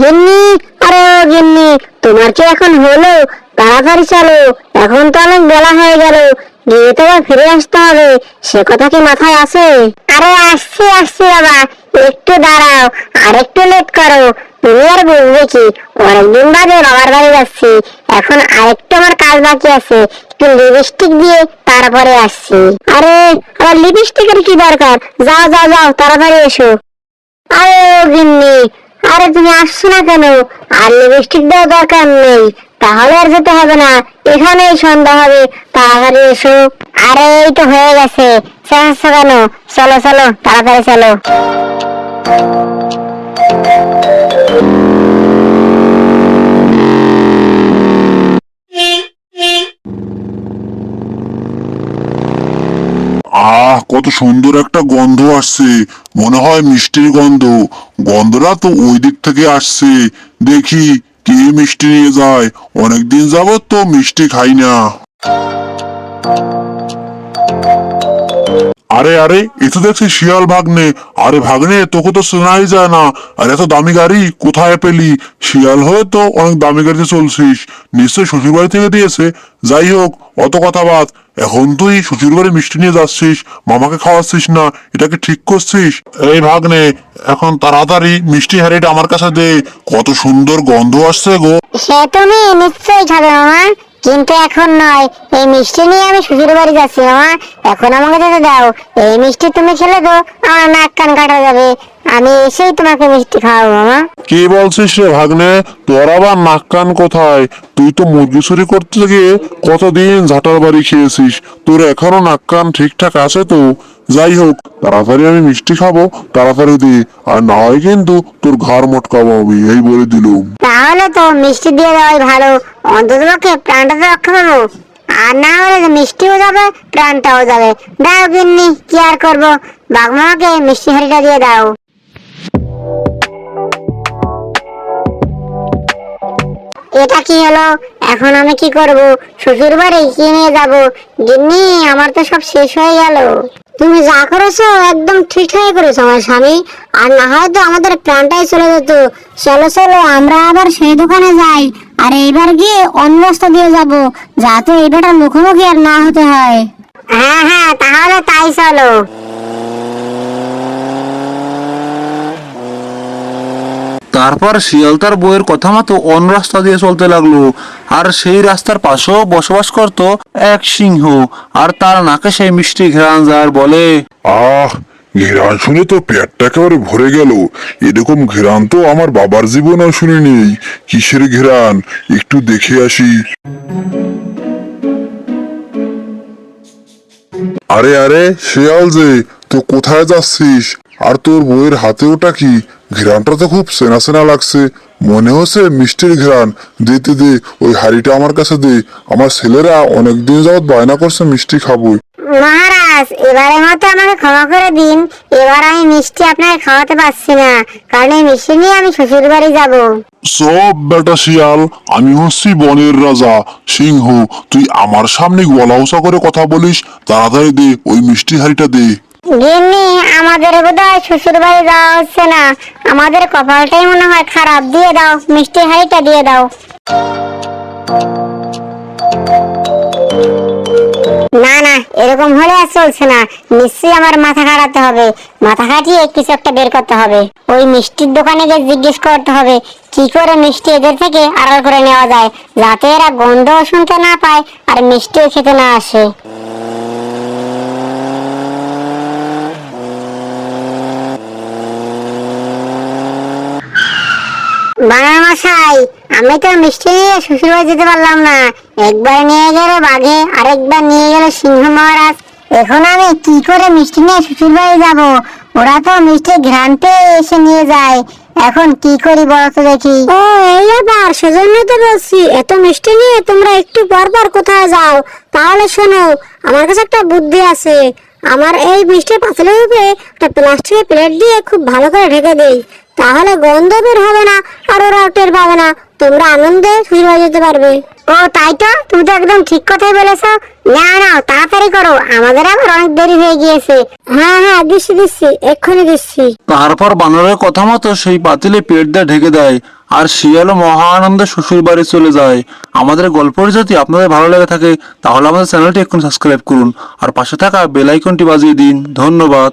গিন্নি আরে গিন্নি তোমার কি এখন হলো? তাড়াতাড়ি চলো, এখন তো অনেক বেলা হয়ে গেল, গিয়ে তো আবার ফিরে আসতে হবে, সে কথা কি মাথায় আছে? আরে আসছি আসছি বাবা, একটু দাঁড়াও আর একটু লেট করো, তুমি আর বুঝবে কি, অনেকদিন বাদে বাবার বাড়ি যাচ্ছি, এখন আরেকটু আমার কাজ বাকি আছে, একটু লিপস্টিক দিয়ে তারপরে আসছি। আরে আমার লিপস্টিকের কি দরকার? যাও যাও যাও, তাড়াতাড়ি এসো। আরে গিন্নি আরে তুমি আসছো না কেন? আর লিপস্টিক দেওয়া দরকার নেই। তাহলে আর যেতে হবে না। এখানেই সন্ধ্যা হবে। তাড়াতাড়ি এসো। আরে, এই তো হয়ে গেছে। কেন? চলো চলো, তাড়াতাড়ি চলো। আহ কত সুন্দর একটা গন্ধ আসছে। মনে হয় মিষ্টির গন্ধ। গন্ধটা তো ওই দিক থেকে আসছে। দেখি কে মিষ্টি নিয়ে যায়। অনেকদিন যাবত তো মিষ্টি খাই না। আরে আরে, এ তো দেখছি শিয়াল ভাগ্নে। আরে ভাগ্নে, তোকে তো শোনাই যায় না। আর, এত দামি গাড়ি, কোথায় পেলি? শিয়াল হয়ে তো অনেক দামি গাড়িতে চলছিস। নিশ্চয়ই শ্বশুর বাড়ি থেকে দিয়েছে। যাই হোক, অত কথা বাদ। এখন তুই শ্বশুর বাড়ি মিষ্টি নিয়ে যাচ্ছিস, মামাকে খাওয়াচ্ছিস না এটাকে ঠিক করছিস? এই ভাগ্নে, এখন তাড়াতাড়ি মিষ্টি হাড়িটা আমার কাছে দে। কত সুন্দর গন্ধ আসছে গো। সে তুমি নিশ্চয়ই খাবে, মামা। কিন্তু এখন নয়। এই মিষ্টি নিয়ে আমি শ্বশুর বাড়ি যাচ্ছি, মামা। এখন আমাকে যেতে দাও। এই মিষ্টি তুমি খেলে তো আমার নাক কান কাটা যাবে। আমি এসেই তোমাকে মিষ্টি খাওয়াবো, মামা। কি বলছিস রে ভাগ্নে? তোর আবার নাক কান কোথায়? তুই তো মুরগি চুরি করতে গিয়ে কতদিন ঝাঁটার বাড়ি খেয়েছিস? তোর এখনও নাক কান ঠিকঠাক আছে তো? যাই হোক, তাড়াতাড়ি আমি মিষ্টি খাব, তাড়াতাড়ি দি। আর না হয় কিন্তু তোর ঘর মটকাবো আমি, এই বলে দিলুম। তাহলে তো মিষ্টি দিয়ে দেওয়াই ভালো। অন্তত পক্ষে প্রাণটা তো রক্ষা পাবো আর না হলে যে মিষ্টিও যাবে, প্রাণটাও যাবে। দাও গিন্নি, কি আর করব? বাগমাকে মিষ্টি হাড়িটা দিয়ে দাও। এটা কি হলো? এখন আমি কি করব? শ্বশুর বাড়ি কি নিয়ে যাব। গিন্নি, আমার তো সব শেষ হয়ে গেল। তুমি যা করেছ একদম ঠিকঠাকই করেছ আমার স্বামী। আর না হয় তো আমাদের প্রাণটাই চলে যেত। চলো চলো, আমরা আবার সেই দোকানে যাই। আর এইবার গিয়ে অন্য রাস্তা দিয়ে যাব, যাতে এই বেটার মুখোমুখি আর না হতে হয়। হ্যাঁ হ্যাঁ তাহলে তাই চলো। তারপর শিয়াল তার বইয়ের কথা মতো অন্য রাস্তা দিয়ে চলতে লাগল। আর সেই রাস্তার পাশেও বসবাস করত এক সিংহ, আর তার নাকে সেই মিষ্টি ঘেরান যায় আর বলে, আহ, ঘেরান শুনে তো পেটটা একেবারে ভরে গেল। এরকম ঘেরান তো আমার বাবার জীবনেও শুনিনি। কিসের ঘেরান? একটু দেখে আসি। আরে আরে, শিয়াল যে, তো কোথায় যাচ্ছিস? আর তোর বইয়ের হাতে ওটা কি? ঘেরানটা তো খুব সেনা সেনা লাগছে। মনে হচ্ছে মিষ্টির ঘেরান দিতে দে ওই হাড়িটা আমার কাছে দে। আমার ছেলেরা অনেকদিন যাবত বায়না করছে মিষ্টি খাব মহারাজ এবারের মতো আমাকে ক্ষমা করে দিন। এবার আমি মিষ্টি আপনাকে খাওয়াতে পারছি না। কারণ এই মিষ্টি নিয়ে আমি শ্বশুর বাড়ি যাব। সব বেটা শিয়াল আমি হচ্ছি বনের রাজা। সিংহ তুই আমার সামনে গলা উঁচা করে কথা বলিস। তাড়াতাড়ি দে ওই মিষ্টি হাড়িটা দে। গিন্নি, আমাদের বোধহয় শ্বশুর বাড়ি যাওয়া হচ্ছে না। আমাদের কপালটাই মনে হয় খারাপ। দিয়ে দাও, মিষ্টি হাড়িটা দিয়ে দাও। না না, এরকম হলে আর চলছে না। নিশ্চয়ই আমার মাথা খাটাতে হবে। মাথা খাটিয়ে কিছু একটা বের করতে হবে। ওই মিষ্টির দোকানে গিয়ে জিজ্ঞেস করতে হবে, কি করে মিষ্টি এদের থেকে আড়াল করে নেওয়া যায়, যাতে এরা গন্ধও শুনতে না পায় আর মিষ্টিও খেতে না আসে। বাংলা মশাই, আমি তো মিষ্টি নিয়ে শ্বশুর বাড়ি যেতে পারলাম না। একবার নিয়ে গেল বাঘে, আরেকবার নিয়ে গেল সিংহ মহারাজ। এখন আমি কি করে মিষ্টি নিয়ে শ্বশুর বাড়ি যাব? ওরা তো মিষ্টি ঘ্রাণ এসে নিয়ে যায়। এখন কি করি বলো তো দেখি। ও, এই ব্যাপার সেজন্য তো বলছি, এত মিষ্টি নিয়ে তোমরা একটু পর পর কোথায় যাও? তাহলে শোনো, আমার কাছে একটা বুদ্ধি আছে। আমার এই মিষ্টির পাতলের উপরে একটা প্লাস্টিকের প্লেট দিয়ে খুব ভালো করে ঢেকে দেই। তাহলে গন্ধ বের হবে না আর ওরা টের পাবে না। তোমরা আনন্দে শ্বশুর বাড়ি যেতে পারবে। ও তাই তো? তুমি তো একদম ঠিক কথাই বলেছ। না না তাড়াতাড়ি করো। আমাদের আবার অনেক দেরি হয়ে গিয়েছে। হ্যাঁ হ্যাঁ দিচ্ছি দিচ্ছি। এক্ষুনি দিচ্ছি। তারপর বানরের কথা মতো সেই পাতিলে পেট দিয়ে ঢেকে দেয় আর শিয়ালও মহা আনন্দে শ্বশুর বাড়ি চলে যায়। আমাদের গল্পটি যদি আপনাদের ভালো লেগে থাকে তাহলে আমাদের চ্যানেলটি এখন সাবস্ক্রাইব করুন আর পাশে থাকা বেল আইকনটি বাজিয়ে দিন। ধন্যবাদ।